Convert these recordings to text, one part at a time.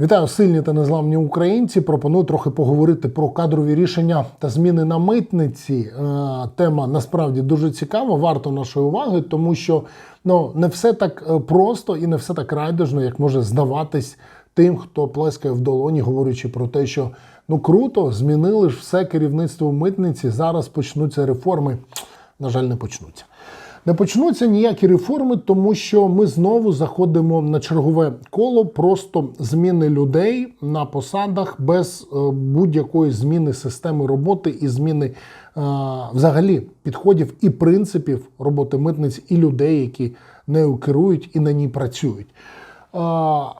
Вітаю сильні та незламні українці. Пропоную трохи поговорити про кадрові рішення та зміни на митниці. Е, Тема насправді дуже цікава, варто нашої уваги, тому що ну не все так е, просто і не все так райдужно, як може здаватись тим, хто плескає в долоні, говорячи про те, що ну круто, змінили ж все керівництво митниці. Зараз почнуться реформи. На жаль, не почнуться. Не почнуться ніякі реформи, тому що ми знову заходимо на чергове коло просто зміни людей на посадах без е, будь-якої зміни системи роботи і зміни е, взагалі підходів і принципів роботи митниць і людей, які нею керують і на ній працюють.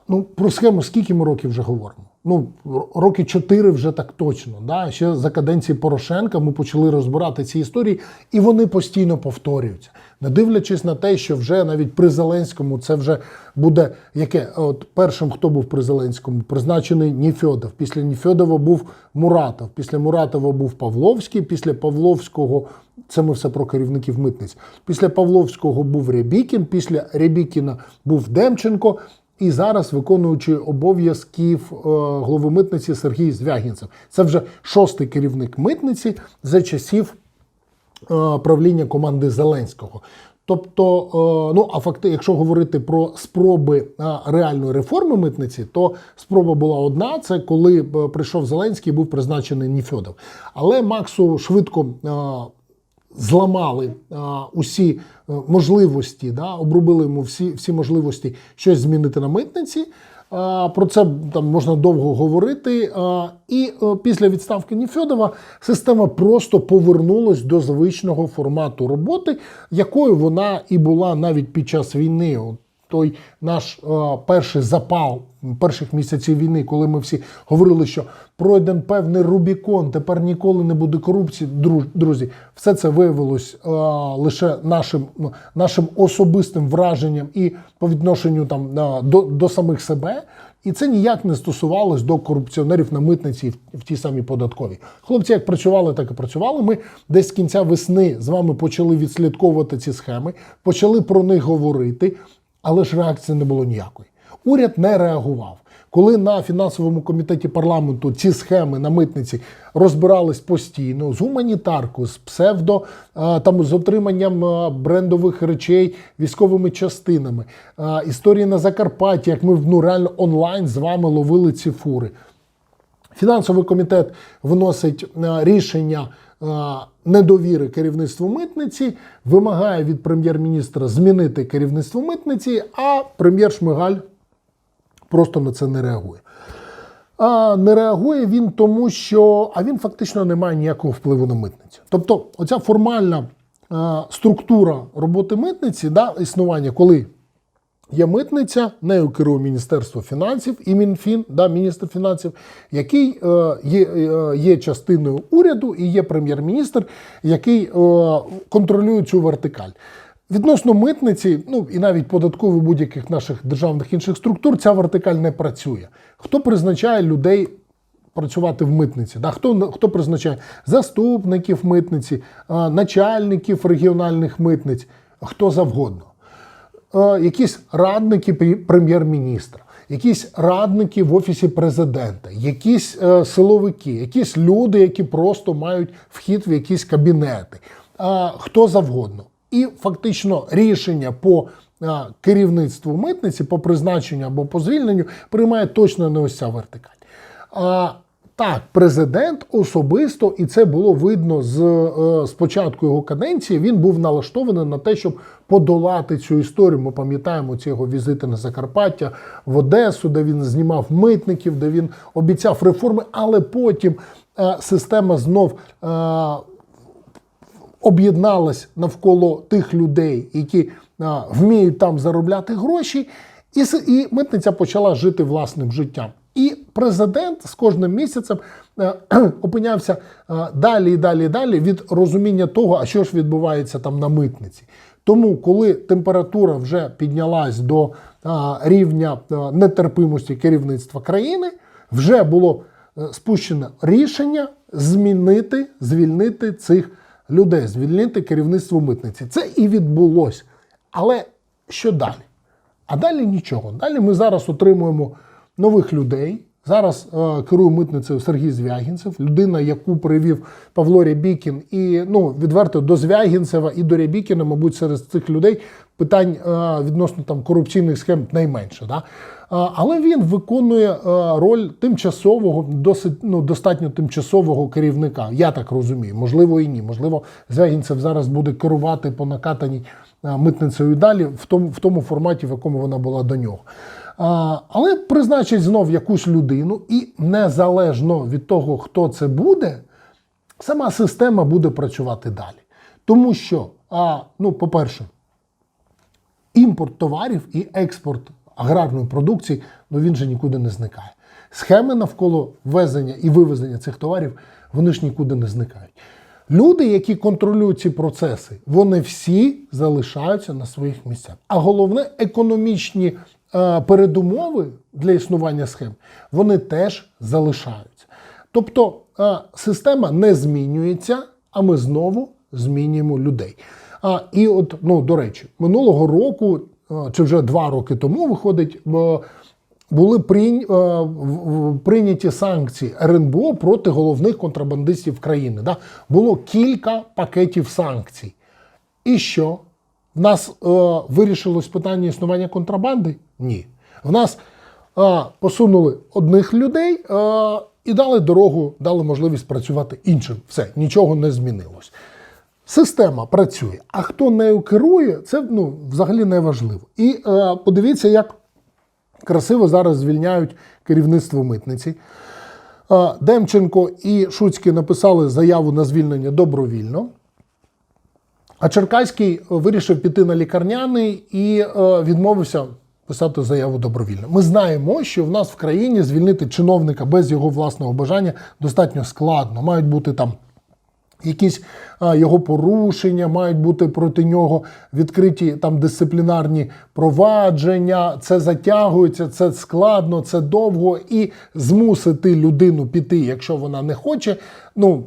Ну, про схему скільки ми років вже говоримо? Ну, роки чотири вже так точно. Да? Ще за каденції Порошенка ми почали розбирати ці історії, і вони постійно повторюються. Не дивлячись на те, що вже навіть при Зеленському це вже буде яке? От першим, хто був при Зеленському, призначений Ніфьодов. Після Ніфьодова був Муратов. Після Муратова був Павловський. Після Павловського це ми все про керівників митниць. Після Павловського був Рябікін, після Рябікіна був Демченко. І зараз виконуючий обов'язків е, голови митниці Сергій Звягінцев. Це вже шостий керівник митниці за часів е, правління команди Зеленського. Тобто, е, ну а факти, якщо говорити про спроби реальної реформи митниці, то спроба була одна: це коли прийшов Зеленський, був призначений Ніфьодов. Але Максу швидко зламали а, усі е, можливості, да, обрубили йому всі, всі можливості щось змінити на митниці. А, Про це там можна довго говорити. А, І а, після відставки Ніфьодова система просто повернулась до звичного формату роботи, якою вона і була навіть під час війни. От той наш е, перший запал перших місяців війни, коли ми всі говорили, що пройден певний Рубікон, тепер ніколи не буде корупції. Друзі, все це виявилось е, лише нашим, ну, нашим особистим враженням і по відношенню там е, до, до самих себе. І це ніяк не стосувалось до корупціонерів на митниці в, в тій самій податковій. Хлопці як працювали, так і працювали. Ми десь з кінця весни з вами почали відслідковувати ці схеми, почали про них говорити, але ж реакції не було ніякої. Уряд не реагував. Коли на фінансовому комітеті парламенту ці схеми на митниці розбирались постійно з гуманітарку, з псевдо е, там з отриманням е, брендових речей військовими частинами, е, історії на Закарпатті, як ми ну, реально онлайн з вами ловили ці фури. Фінансовий комітет виносить е, рішення недовіри керівництву митниці, вимагає від прем'єр-міністра змінити керівництво митниці, а прем'єр Шмигаль просто на це не реагує. А не реагує він тому, що а він фактично не має ніякого впливу на митницю. Тобто, оця формальна структура роботи митниці, да, існування, коли Є митниця, нею керує Міністерство фінансів і Мінфін, да, міністр фінансів, який е, є, е, є частиною уряду і є прем'єр-міністр, який е, контролює цю вертикаль. Відносно митниці, ну і навіть податкових будь-яких наших державних інших структур, ця вертикаль не працює. Хто призначає людей працювати в митниці? Да? Хто, хто призначає заступників митниці, начальників регіональних митниць, хто завгодно якісь радники прем'єр- прем'єр-міністра, якісь радники в офісі президента, якісь е, силовики, якісь люди, які просто мають вхід в якісь кабінети, е, хто завгодно. І фактично рішення по е, керівництву митниці, по призначенню або по звільненню приймає точно не ось ця вертикаль. Так, президент особисто, і це було видно з, е, з початку його каденції. Він був налаштований на те, щоб подолати цю історію. Ми пам'ятаємо ці його візити на Закарпаття в Одесу, де він знімав митників, де він обіцяв реформи, але потім е, система знов. Е, об'єдналась навколо тих людей, які а, вміють там заробляти гроші, і, і митниця почала жити власним життям. І президент з кожним місяцем е, опинявся е, далі і далі і далі від розуміння того, а що ж відбувається там на митниці. Тому, коли температура вже піднялась до а, рівня нетерпимості керівництва країни, вже було е, спущено рішення змінити, звільнити цих людей, звільнити керівництво митниці. Це і відбулося. Але що далі? А далі нічого. Далі ми зараз отримуємо нових людей. Зараз е, керує митницею Сергій Звягінцев, людина, яку привів Павло Рябікін, і ну відверто до Звягінцева і до Рябікіна, мабуть, серед цих людей питань е, відносно там корупційних схем найменше. Да? Е, але він виконує е, роль тимчасового, досить ну достатньо тимчасового керівника. Я так розумію. Можливо, і ні. Можливо, Звягінцев зараз буде керувати по накатаній е, митницею і далі в тому, в тому форматі, в якому вона була до нього. Але призначить знов якусь людину, і незалежно від того, хто це буде, сама система буде працювати далі. Тому що, ну, по-перше, імпорт товарів і експорт аграрної продукції, ну він же нікуди не зникає. Схеми навколо ввезення і вивезення цих товарів, вони ж нікуди не зникають. Люди, які контролюють ці процеси, вони всі залишаються на своїх місцях. А головне, економічні передумови для існування схем, вони теж залишаються. Тобто е, система не змінюється, а ми знову змінюємо людей. А, і от, ну, до речі, минулого року, е, чи вже два роки тому, виходить, е, були е, прийняті санкції РНБО проти головних контрабандистів країни. Да? Було кілька пакетів санкцій. І що? В нас е, вирішилось питання існування контрабанди? Ні. В нас е, посунули одних людей е, і дали дорогу, дали можливість працювати іншим. Все, нічого не змінилось. Система працює, а хто нею керує, це ну, взагалі не важливо. І е, подивіться, як красиво зараз звільняють керівництво митниці. Е, Демченко і Шуцький написали заяву на звільнення добровільно. А Черкаський вирішив піти на лікарняний і е, відмовився писати заяву добровільно. Ми знаємо, що в нас в країні звільнити чиновника без його власного бажання достатньо складно. Мають бути там якісь а, його порушення, мають бути проти нього відкриті там дисциплінарні провадження. Це затягується, це складно, це довго. І змусити людину піти, якщо вона не хоче, ну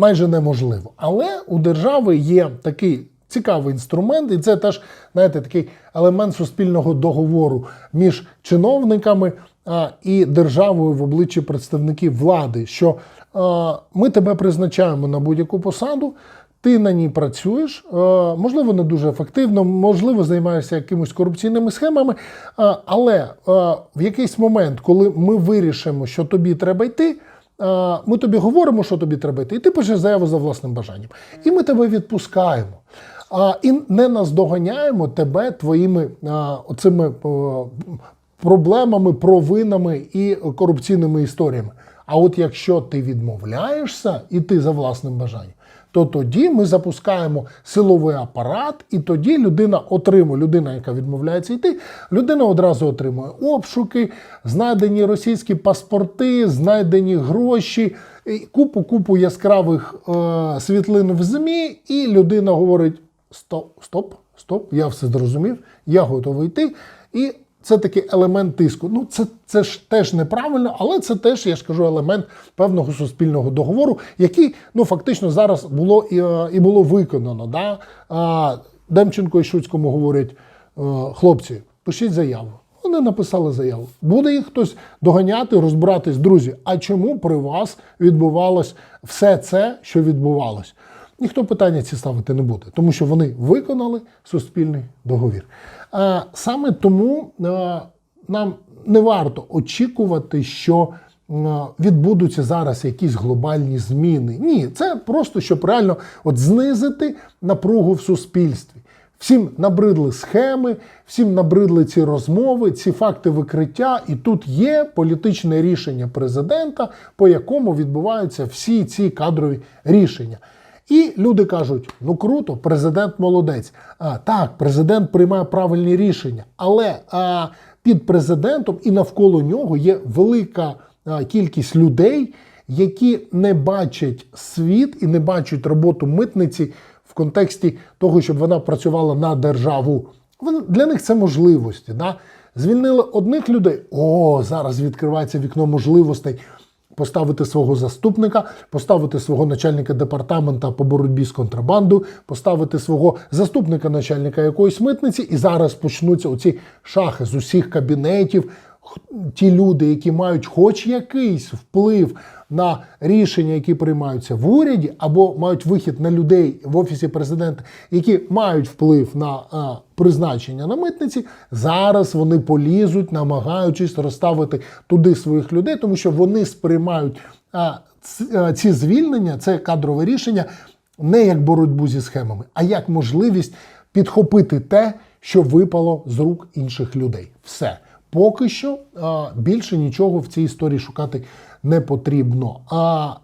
майже неможливо. Але у держави є такий. Цікавий інструмент, і це теж, знаєте, такий елемент суспільного договору між чиновниками а, і державою в обличчі представників влади, що а, ми тебе призначаємо на будь-яку посаду, ти на ній працюєш, можливо, не дуже ефективно, можливо, займаєшся якимось корупційними схемами, але в якийсь момент, коли ми вирішимо, що тобі треба йти. А, Ми тобі говоримо, що тобі треба йти, і ти пишеш заяву за власним бажанням. І ми тебе відпускаємо. А, і не наздоганяємо тебе твоїми а, оцими а, проблемами, провинами і корупційними історіями. А от якщо ти відмовляєшся іти за власним бажанням, то тоді ми запускаємо силовий апарат, і тоді людина отримує, людина, яка відмовляється йти, людина одразу отримує обшуки, знайдені російські паспорти, знайдені гроші, купу купу яскравих е, світлин в ЗМІ, і людина говорить: стоп, стоп, стоп, я все зрозумів, я готовий йти. І це такий елемент тиску. Ну, це, це ж теж неправильно, але це теж, я ж кажу, елемент певного суспільного договору, який ну, фактично зараз було і, е, і було виконано. Да? Демченко і Шуцькому говорять, е, хлопці, пишіть заяву. Вони написали заяву. Буде їх хтось доганяти, розбиратись, друзі. А чому при вас відбувалось все це, що відбувалось? Ніхто питання ці ставити не буде, тому що вони виконали суспільний договір. А саме тому е, нам не варто очікувати, що е, відбудуться зараз якісь глобальні зміни. Ні, це просто щоб реально от знизити напругу в суспільстві. Всім набридли схеми, всім набридли ці розмови, ці факти викриття, і тут є політичне рішення президента, по якому відбуваються всі ці кадрові рішення. І люди кажуть: ну круто, президент молодець. А, так, президент приймає правильні рішення, але а, під президентом і навколо нього є велика а, кількість людей, які не бачать світ і не бачать роботу митниці в контексті того, щоб вона працювала на державу. Для них це можливості. Да? Звільнили одних людей. О, зараз відкривається вікно можливостей поставити свого заступника, поставити свого начальника департамента по боротьбі з контрабандою, поставити свого заступника начальника якоїсь митниці, і зараз почнуться оці шахи з усіх кабінетів. Ті люди, які мають хоч якийсь вплив на рішення, які приймаються в уряді, або мають вихід на людей в офісі президента, які мають вплив на а, призначення на митниці, зараз вони полізуть, намагаючись розставити туди своїх людей, тому що вони сприймають а, ці звільнення, це кадрове рішення, не як боротьбу зі схемами, а як можливість підхопити те, що випало з рук інших людей. Все. Поки що більше нічого в цій історії шукати не потрібно. А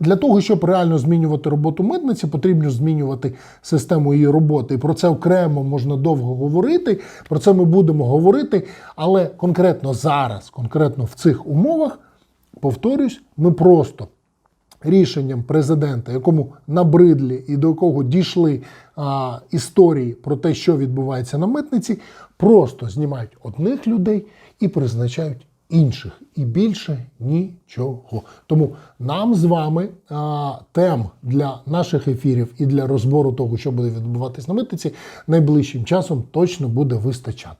для того, щоб реально змінювати роботу митниці, потрібно змінювати систему її роботи. І про це окремо можна довго говорити. Про це ми будемо говорити. Але конкретно зараз, конкретно в цих умовах, повторюсь, ми просто рішенням президента, якому набридлі і до якого дійшли а, історії про те, що відбувається на митниці, просто знімають одних людей і призначають інших. І більше нічого. Тому нам з вами а, тем для наших ефірів і для розбору того, що буде відбуватись на митниці, найближчим часом точно буде вистачати.